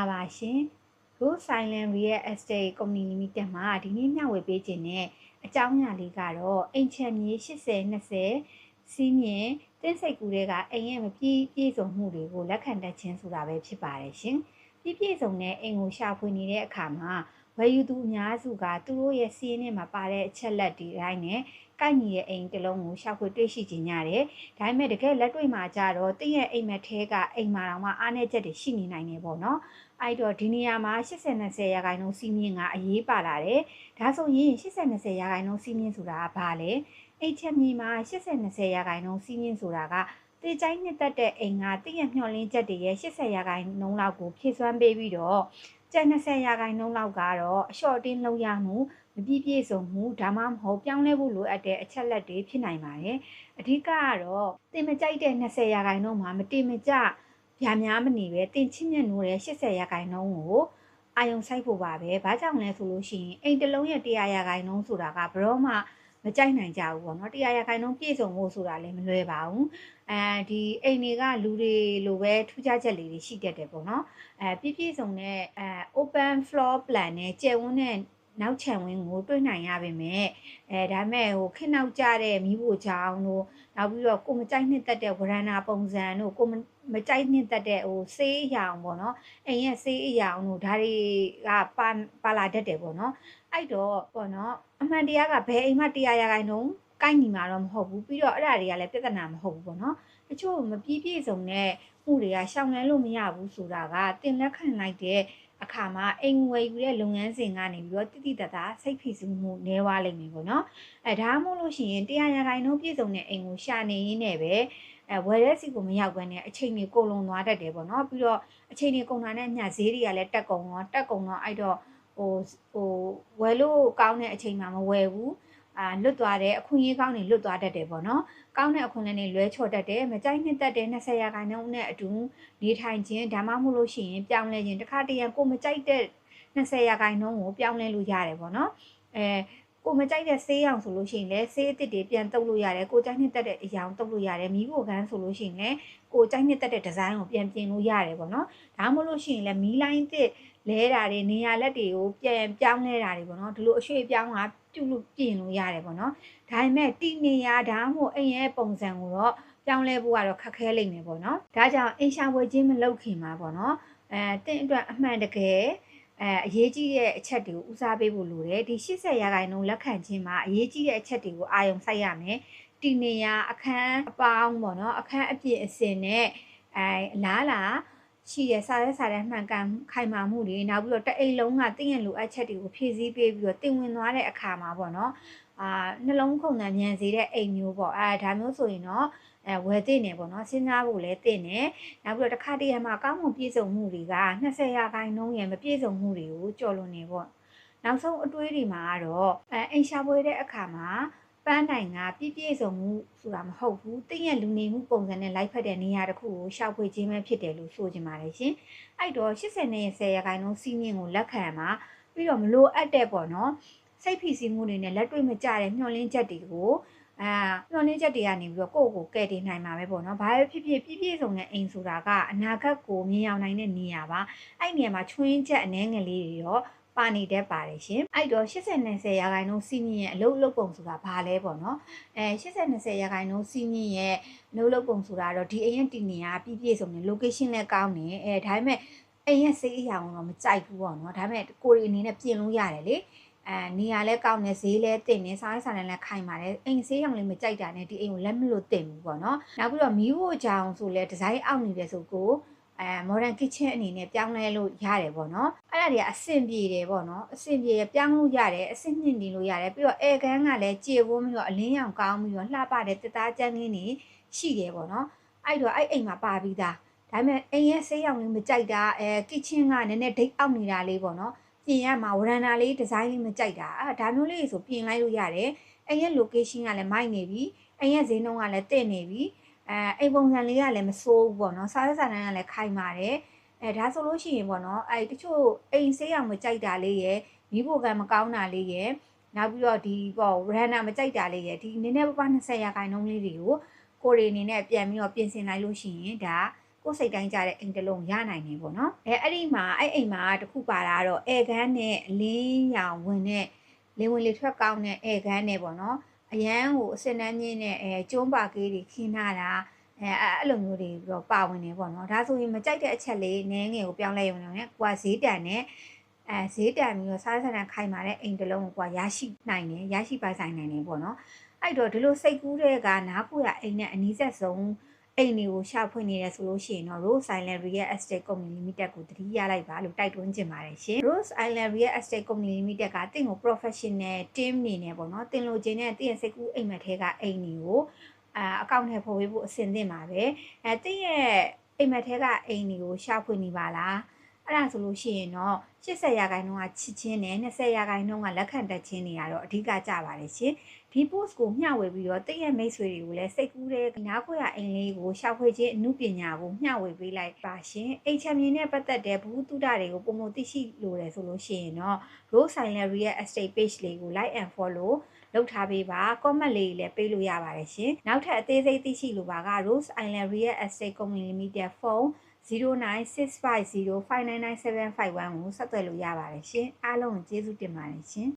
ပါပါရှင် Go Silent Real Estate Company Limited မှာဒီနေ့မျှဝေပေးခြင်းနဲ့အကြောင်းအရာလေးကတော့အိမ်ချမ်းမြေ80 20စီးမြင်တင်းစိတ်ကူတွေကအိမ်ရဲ့မပြည့်ပြည့်စုံမှုတွေကိုလက်ခံတတ်ခြင်းဆိုတာပဲဖြစ်ပါတယ်ရှင်ပြည့်ပြည့်စုံတဲ့အိမ်ကိုရှာဖွေနေတဲ့အခါမှာဝယ်ယူသူအများစုကသူတို့ရဲ့စီးရင်ထဲမှာပါတဲ့အချက်လက်တွေတိုင်းနဲ့ ကိုက်ညီတဲ့အိမ်တစ်လုံးကိုရှာဖွေတွေ့ရှိခြင်းရတယ်။ဒါပေမဲ့တကယ်လက်တွေ့မှာကြတော့တင့်ရဲ့အိမ်မက်ထဲကအိမ်မှာတော့မှအားနည်းချက်တွေရှိနေနိုင်နေပေါ့နော်။အဲ့တော့ဒီနေရာမှာ80 20ရာခိုင်နှုန်းစီးမြင့်ကအရေးပါလာတယ်။ဒါဆိုရင်80 20ရာခိုင်နှုန်းစီးမြင့်ဆိုတာကဘာလဲ။အိတ်ချက်မြေမှာ80 20ရာခိုင်နှုန်းစီးမြင့်ဆိုတာကတေချိုင်းနှစ်သက်တဲ့အိမ်ကတင့်ရဲ့မျှော်လင့်ချက်တွေရဲ့80ရာခိုင်နှုန်းလောက်ကိုဖြည့်စွမ်းပေးပြီးတော့ ကျန်20ရာခိုင်နှုန်းလောက်ကတော့အလျှော့တင်းလုပ်ရမှုမပြည့်ပြည့်စုံမှုဒါမှမဟုတ်ပြောင်းလဲဖို့လိုအပ်တဲ့အချက်လက်တွေဖြစ်နိုင်ပါတယ်အဓိကကတော့တင်မကြိုက်တဲ့20ရာခိုင်နှုန်းမှာမတင်မကြဗျာများမနေပဲတင်ချစ်မြတ်နိုးတဲ့80ရာခိုင်နှုန်းကိုအာယုံဆိုင်ဖို့ပါပဲဘာကြောင့်လဲဆိုလို့ရှိရင်အိမ်တစ်လုံးရဲ့100ရာခိုင်နှုန်းဆိုတာကဘရောမှမကြိုက်နိုင်ကြဘူးပေါ့နော်တရားရခိုင်နှုန်းပြည့်စုံဖို့ဆိုတာလည်းမလွယ်ပါဘူး အဲဒီအိမ်တွေကလူတွေလိုပဲထူးခြားချက်လေးတွေရှိတတ်တယ်ပေါ့နော်အဲပြည့်ပြည့်စုံတဲ့အဲ open floor plan နဲ့ကျယ်ဝန်းတဲ့နောက်ခြံဝင်းကိုတွေ့နိုင်ရပါမယ်အဲဒါမဲ့ဟိုခင်းနောက်ကြတဲ့မိဖို့ချောင်းတို့နောက်ပြီးတော့ကိုမကြိုက်နှစ်သက်တဲ့ဝရဏပုံစံတို့ကိုမကြိုက်နှစ်သက်တဲ့ဟိုဆေးအရာအောင်ပေါ့နော်အိမ်ရဲ့ဆေးအရာအောင်တို့ဒါတွေကပါပါလာတတ်တယ်ပေါ့နော်အဲ့တော့ပေါ့နော်အမှန်တရားကဘယ်အိမ်မှတရားရခိုင်တော့ ကိုက်ညီမှာတော့မဟုတ်ဘူးပြီးတော့အဲ့ဒါတွေကလည်းပြဿနာမဟုတ်ဘူးပေါ့နော်တချို့မပြည့်ပြည့်စုံတဲ့မှုတွေကရှောင်လန်းလို့မရဘူးဆိုတာကတင်လက်ခံလိုက်တဲ့အခါမှာအိမ်ဝယ်ယူတဲ့လုပ်ငန်းစဉ်ကနေပြီးတော့တိတိတတ်တာစိတ်ဖိစီးမှုနည်းသွားလိမ့်မယ်ပေါ့နော်အဲဒါမှမဟုတ်လို့ရှိရင်တရားရခိုင်နှုန်းပြည့်စုံတဲ့အိမ်ကိုရှာနေရင်းနဲ့ပဲအဲဝယ်တဲ့စီကိုမရောက်ဘဲနဲ့အချိန်ကြီးကုန်လုံသွားတတ်တယ်ပေါ့နော်ပြီးတော့အချိန်ကြီးကုန်တာနဲ့ညဈေးတွေကလည်းတက်ကုန်တော့တက်ကုန်တော့အဲ့တော့ဟိုဟိုဝယ်လို့ကောင်းတဲ့အချိန်မှမဝယ်ဘူး အာလွတ်သွားတယ်အခွင့်အရေးကောင်းနေလွတ်သွားတတ်တယ်ပေါ့နော်ကောင်းတဲ့အခွင့်အရေးလွဲချော်တတ်တယ်မကြိုက်နှစ်သက်တဲ့20ရာခိုင်နှုန်းနဲ့အတူနေထိုင်ခြင်းဒါမှမဟုတ်လို့ရှိရင်ပြောင်းလဲခြင်းတစ်ခါတည်းကိုမကြိုက်တဲ့20ရာခိုင်နှုန်းကိုပြောင်းလဲလို့ရတယ်ပေါ့နော်အဲ ကိုမကြိုက်တဲ့ဆေးရောင်ဆိုလို့ရှိရင်လည်းဆေးအသစ်တွေပြန်တုပ်လို့ရတယ်ကိုကြိုက်နှစ်သက်တဲ့အရောင်တုပ်လို့ရတယ်မီးဖို့ကန်းဆိုလို့ရှိရင်လည်းကိုကြိုက်နှစ်သက်တဲ့ဒီဇိုင်းကိုပြန်ပြင်လို့ရတယ်ပေါ့နော်ဒါမှမဟုတ်လို့ရှိရင်လည်းမီးလိုင်းသစ်လဲတာတွေနေရာလက်တွေကိုပြန်ပြောင်းလဲတာတွေပေါ့နော်ဒီလိုအရွှေ့ပြောင်းတာပြုလို့ပြင်လို့ရတယ်ပေါ့နော်ဒါပေမဲ့တီနေရဒါမှမဟုတ်အိမ်ရဲ့ပုံစံကိုတော့ပြောင်းလဲဖို့ကတော့ခက်ခဲလိမ့်မယ်ပေါ့နော်ဒါကြောင့်အိမ်ရှာဝယ်ခြင်းမလုပ်ခင်မှာပေါ့နော်အဲတင့်အတွက်အမှန်တကယ် အဲအရေးကြီးတဲ့အချက်တွေကိုဦးစားပေးဖို့လိုတယ်ဒီ80ရာခိုင်နှုန်းလက်ခံခြင်းမှာအရေးကြီးတဲ့အချက်တွေကိုအာရုံစိုက်ရမယ်တီနေရအခန်းအပေါင်းပေါ့နော်အခန်းအပြည့်အစင်နဲ့အဲလားလားရှိရစားရဲစားရဲမှန်ကန်ခိုင်မာမှုတွေနောက်ပြီးတော့တအိမ်လုံးကတင့်ရဲ့လိုအပ်ချက်တွေကိုဖြည့်ဆည်းပေးပြီးတော့တင်ဝင်သွားတဲ့အခါမှာပေါ့နော် အာနှလုံးခုန်တန်မြန်စေတဲ့အိမ်မျိုးပေါ့အဲဒါမျိုးဆိုရင်တော့အဲဝယ်သိနေပေါ့နော်စဉ်းစားဖို့လည်းသိနေနောက်ပြီးတော့တစ်ခါတည်းမှာကောင်းမွန်ပြည့်စုံမှုတွေက20ရာခိုင်နှုန်းရဲ့မပြည့်စုံမှုတွေကိုကြော်လွန်နေပေါ့နောက်ဆုံးအတွေးတွေမှာကတော့အဲအိမ်ရှာပွဲတဲ့အခါမှာပန်းတိုင်ကပြည့်ပြည့်စုံမှုဆိုတာမဟုတ်ဘူးတင့်ရဲ့လူနေမှုပုံစံနဲ့လိုက်ဖက်တဲ့နေရာတစ်ခုကိုရှောက်ဖွေခြင်းပဲဖြစ်တယ်လို့ဆိုချင်ပါတယ်ရှင်အဲ့တော့80နဲ့10ရာခိုင်နှုန်းစီးမြင့်ကိုလက်ခံမှာပြီးတော့မလိုအပ်တဲ့ပေါ့နော် စိတ်ဖိစီးမှုတွေနဲ့လက်တွေ့မကျတဲ့မျှော်လင့်ချက်တွေကိုအာမျှော်လင့်ချက်တွေကနေပြီးတော့ကိုယ့်ကိုကယ်တင်နိုင်မှာပဲပေါ့နော်။ဘာပဲဖြစ်ဖြစ်ပြည့်ပြည့်စုံတဲ့အိမ်ဆိုတာကအနာဂတ်ကိုမြင်အောင်နိုင်တဲ့နေရာပါ။အဲ့နေရာမှာချွင်းချက်အနှဲငယ်လေးတွေရောပါနေတတ်ပါတယ်ရှင်။အဲ့တော့80 20ရာခိုင်နှုန်းစီးမြင့်ရဲ့အလုပ်လုပ်ပုံဆိုတာဘာလဲပေါ့နော်။အဲ80 20ရာခိုင်နှုန်းစီးမြင့်ရဲ့အလုပ်လုပ်ပုံဆိုတာတော့ဒီအိမ်ရဲ့တည်နေရာပြည့်ပြည့်စုံတဲ့ location လည်းကောင်းနေ။အဲဒါပေမဲ့အိမ်ရဲ့စိတ်အရာကတော့မကြိုက်ဘူးပေါ့နော်။ဒါပေမဲ့ကိုရီအနေနဲ့ပြင်လို့ရတယ်လေ။ အဲနေရာလဲကောင်းနေဈေးလဲတင်နေစားရစားလည်းခိုင်ပါတယ်အိမ်ဈေးရောင်လေးမကြိုက်တာနဲ့ဒီအိမ်ကိုလက်မလို့တင်ဘူးပေါ့နော်နောက်ပြီးတော့မီးဖို့ကြောင်ဆိုလဲဒီဇိုင်းအောက်နေတယ်ဆိုကိုအဲ modern kitchen အနေနဲ့ပြောင်းလဲလို့ရတယ်ပေါ့နော်အဲ့ဒါတွေကအဆင်ပြေတယ်ပေါ့နော်အဆင်ပြေပြောင်းလို့ရတယ်အဆင်မြင့်နေလို့ရတယ်ပြီးတော့အဲကန်းကလည်းကြေဝန်းပြီးတော့အလင်းရောင်ကောင်းပြီးတော့လှပတဲ့တသားကျန်းလေးနေရှိတယ်ပေါ့နော်အဲ့တော့အဲ့အိမ်မှာပါပြီးသားဒါပေမဲ့အိမ်ရဲ့ဆေးရောင်လေးမကြိုက်တာအဲ kitchen ကနည်းနည်းဒိတ်အောက်နေတာလေးပေါ့နော် ပြင်ရမှာဝရန်နာလေးဒီဇိုင်းလေးမကြိုက်တာအဲဒါမျိုးလေးဆိုပြင်လိုက်လို့ရတယ်အဲ့ရဲ့ location ကလည်းမိုက်နေပြီအဲ့ရဲ့ဈေးနှုန်းကလည်းတင့်နေပြီအဲအိမ်ပုံစံလေးကလည်းမဆိုးဘူးပေါ့နော်စားရစားတန်းကလည်းခိုင်ပါတယ်အဲဒါဆိုလို့ရှိရင်ပေါ့နော်အဲတချို့အိမ်ဆေးရောင်မကြိုက်တာလေးရယ်မိဖို့ကမကောင်းတာလေးရယ်နောက်ပြီးတော့ဒီပေါ့ရန်နာမကြိုက်တာလေးရယ်ဒီနည်းနည်းပါးပါ20ရာခိုင်နှုန်းလေးတွေကိုကိုရီအနေနဲ့ပြန်ပြီးတော့ပြင်ဆင်လိုက်လို့ရှိရင်ဒါ ကိုယ်စိတ်တိုင်းကြတဲ့အိမ်တစ်လုံးရနိုင်နေပေါ့နော်အဲအဲ့ဒီမှာအဲ့အိမ်မှာတစ်ခုပါတာကတော့အဲခန်းနဲ့အလင်းရောင်ဝင်တဲ့လေဝင်လေထွက်ကောင်းတဲ့အဲခန်းနဲ့ပေါ့နော်အရန်ကိုအစင်နှမ်းမြင့်တဲ့အဲကျုံးပါကေးတွေခင်းထားတာအဲအဲ့လိုမျိုးတွေတော့ပါဝင်နေပေါ့နော်ဒါဆိုရင်မကြိုက်တဲ့အချက်လေးနည်းငယ်ကိုပြောင်းလဲရုံနဲ့ကိုကဈေးတန်နဲ့အဲဈေးတန်ပြီးတော့စားဆန်ဆန်ခိုင်မာတဲ့အိမ်တစ်လုံးကိုကိုကရရှိနိုင်တယ်ရရှိပိုင်ဆိုင်နိုင်တယ်ပေါ့နော်အဲ့တော့ဒီလိုစိတ်ကူးတဲ့ကနားကိုရအိမ်နဲ့အနီးဆက်ဆုံး အိမ်တွေကိုရှာဖွေနေရဆိုလို့ရှိရင်တော့ Rose Island Real Estate Company Limited ကိုတတိယလိုက်ပါလို့တိုက်တွန်းချင်ပါတယ်ရှင် Rose Island Real Estate Company Limited ကတင့်ကို professional team နေနဲ့ပေါ့နော်တင်လို့ခြင်းနဲ့တင့်ရဲ့စိတ်ကူးအိမ်မက်ထဲကအိမ်တွေကိုအာအကောင့်ထဲပေါ်ပေးဖို့အဆင်သင့်ပါပဲအဲတင့်ရဲ့အိမ်မက်ထဲကအိမ်တွေကိုရှာဖွေနေပါလား အဲ့ဒါဆိုလို့ရှိရင်တော့80ရာခိုင်နှုန်းကချစ်ချင်းနဲ့20ရာခိုင်နှုန်းကလက်ခံတက်ချင်းတွေကတော့အဓိကကြပါတယ်ရှင်ဒီ post ကိုမျှဝေပြီးတော့တင့်ရဲ့မိတ်ဆွေတွေကိုလည်းစိတ်ကူးတဲ့နားခွေရအိမ်လေးကိုရှာဖွေခြင်းအမှုပညာကိုမျှဝေပေးလိုက်ပါရှင်အိမ်ချမ်းမြေနဲ့ပတ်သက်တဲ့ဘူးတုဒတွေကိုပုံမသိရှိလို့တယ်ဆိုလို့ရှိရင်တော့ Rose Island Real Estate page လေးကို like and follow လုပ်ထားပေးပါ comment လေးလည်းပေးလို့ရပါတယ်ရှင်နောက်ထပ်အသေးစိတ်သိရှိလိုပါက Rose Island Real Estate Company Limited phone 096505997551ကိုဆက်သွယ်လို့ရပါတယ်ရှင်အားလုံးကိုကျေးဇူးတင်ပါတယ်ရှင်